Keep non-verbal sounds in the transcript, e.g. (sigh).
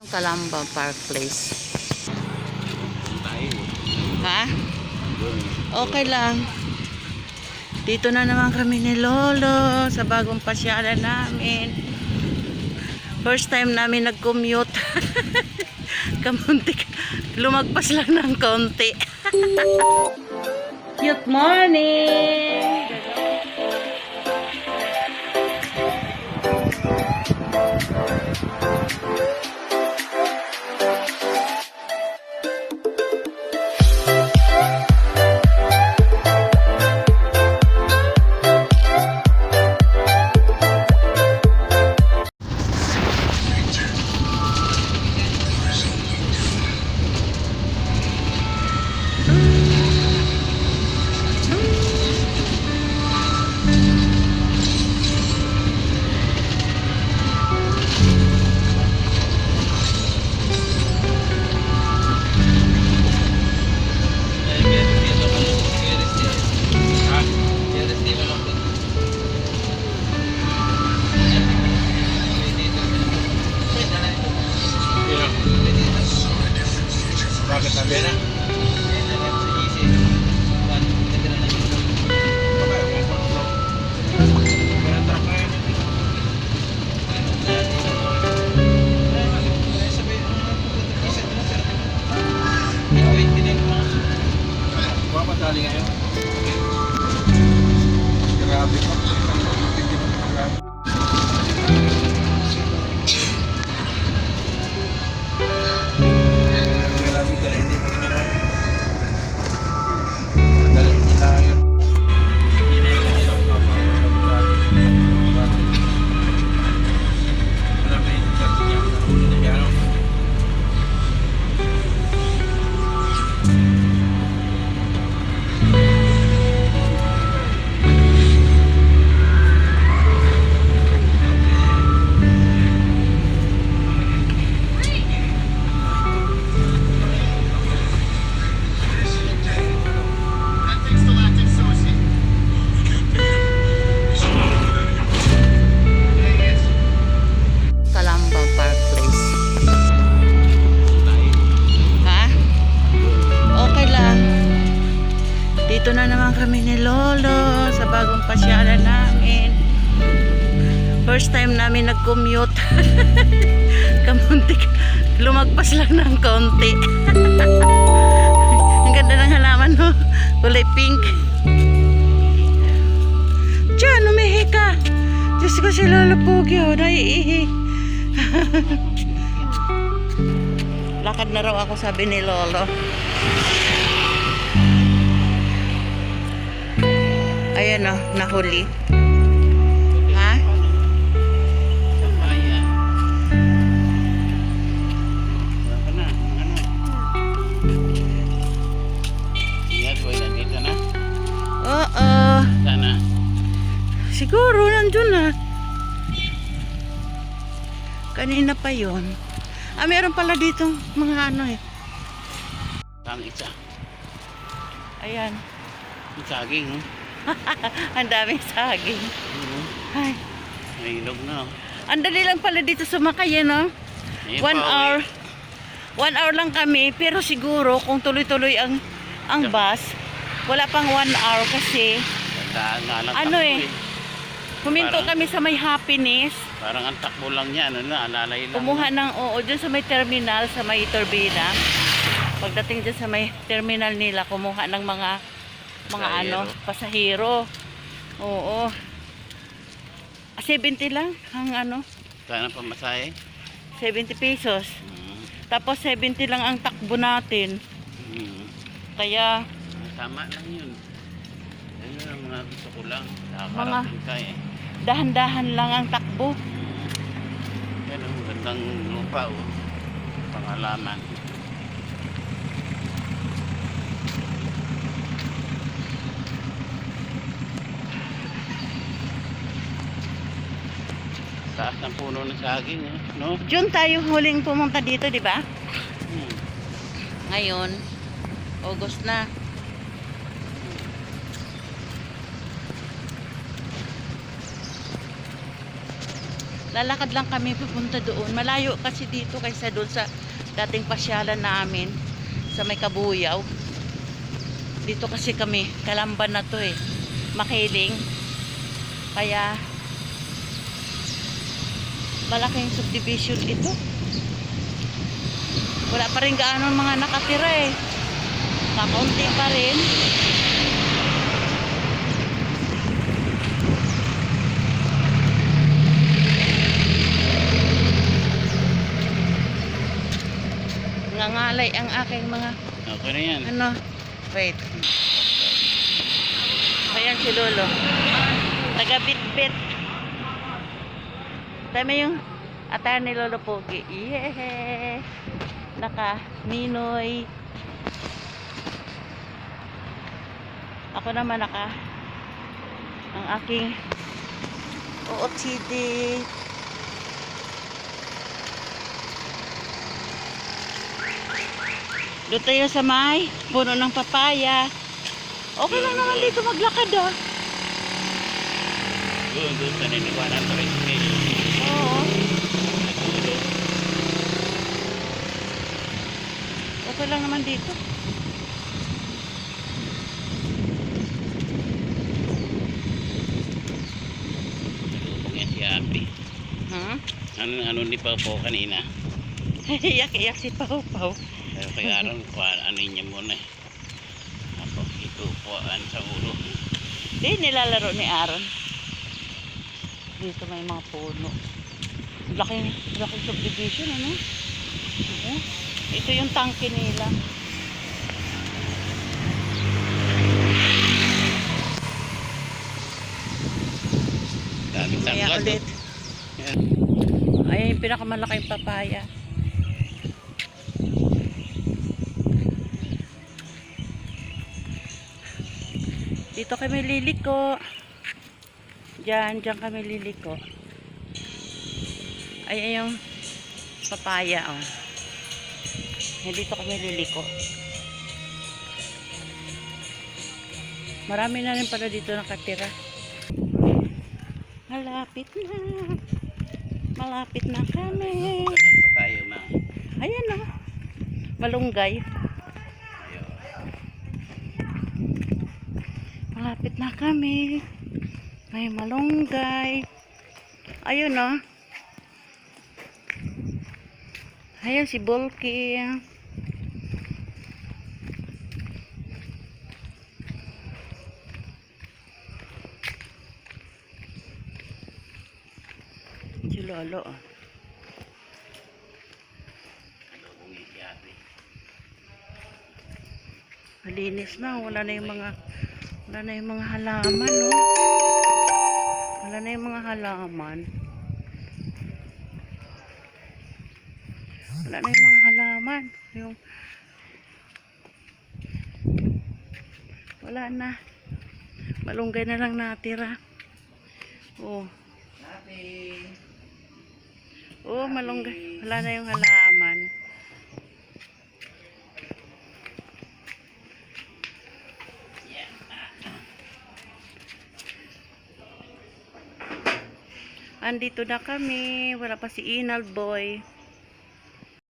Calamba Park Place. Ha? Okay lang. Dito na naman kami ni Lolo sa bagong pasyalan namin. First time namin nag-commute. (laughs) Kamunti. Lumagpas lang ng konti. (laughs) Good morning! Kami ni Lolo sa bagong pasyalan namin. First time namin nag-commute. (laughs) Kamunti. Lumagpas lang ng konti. (laughs) Ang ganda ng halaman no. Kulay pink. Diyan, umihi ka. Diyos ko si Lolo Pogi, oh, naiihi. (laughs) Lakad na raw ako sabi ni Lolo. Ayan o, nahuli. Ha? Oo. Sana. Siguro, nandun na. Kanina pa yon. Ah, meron pala dito mga ano eh. Ang isa. Ayan. Ang saging. oh. (laughs) Ang daming saging. Mhm. Ay. May ilog na. Ang dali lang pala dito sumakay, eh, no? Ayun One pa, hour. One hour lang kami, pero siguro kung tuloy-tuloy ang ang Yeah. bus, wala pang one hour kasi Tandaan nga lang Ano takbo eh? huminto Parang- kami sa may happiness. Parang ang takbo lang niya. Ano na, alalay lang. Kumuha ng oo, dyan sa may terminal, sa may turbina. Pagdating dyan sa may terminal nila, kumuha ng mga mga Pasahero. ano, pasahero. Oo. Ah, 70 lang ang ano, Sana pamasahe. 70 pesos. Mhm. Tapos 70 lang ang takbo natin. Mhm. Kaya Tama lang yun. Ayun ang mga gusto ko lang. Nakakarating ka eh. dahan-dahan lang ang takbo. Yan ang gandang lupa oh. Pangalaman. Taas ng puno ng saging, eh, no? June tayo huling pumunta dito, di ba? Hmm. Ngayon, August na. Lalakad lang kami pupunta doon. Malayo kasi dito kaysa doon sa dating pasyalan namin sa may Kabuyaw. Dito kasi kami, Kalamban na to eh. Makiling. Kaya malaking subdivision ito. Wala pa rin gaano mga nakatira eh. Kakaunti pa rin. Nangalay ang aking mga Okay na yan. ano. Wait. Ayan si Lolo. Taga-bit-bit. Tama yung atay ni Lolo Pogi. Yeah. Naka Ninoy. Ako naman naka ang aking OOTD. Doon tayo sa may puno ng papaya. Okay lang naman dito maglakad ah. Doon, doon sa niniwanan ko rin. Oo. Okay lang naman dito. Kung yan si Api. Hmm? Ano, ano ni Pao po kanina? (laughs) Iyak-iyak si Pau Pau. Pero kay Aaron, (laughs) kuha, ano niya muna eh. Ako, itupuan sa ulo. Di nilalaro ni Aaron. Dito may mga puno. Laking, laking subdivision, ano? Oo. Ito yung tangke nila. Daming Kaya tanggad. ulit. Yan. Ayan yung pinakamalaking papaya. Dito kami liliko. Diyan, diyan kami liliko. Ay, ay yung papaya, oh. Dito kami liliko. Marami na rin pala dito nakatira. Malapit na. Malapit na kami. Tayo na. Ayan na. Malunggay. Ayun. Malapit na kami. May malunggay. Ayun na. Ayun si Bulky. Si Lolo. oh. Malinis na, wala na yung mga wala na yung mga halaman, no? Wala na yung mga halaman. Wala na yung mga halaman. Yung wala na. Malunggay na lang natira. Oh. Api. Oh, malunggay. Wala na yung halaman. Andito na kami. Wala pa si Inal Boy.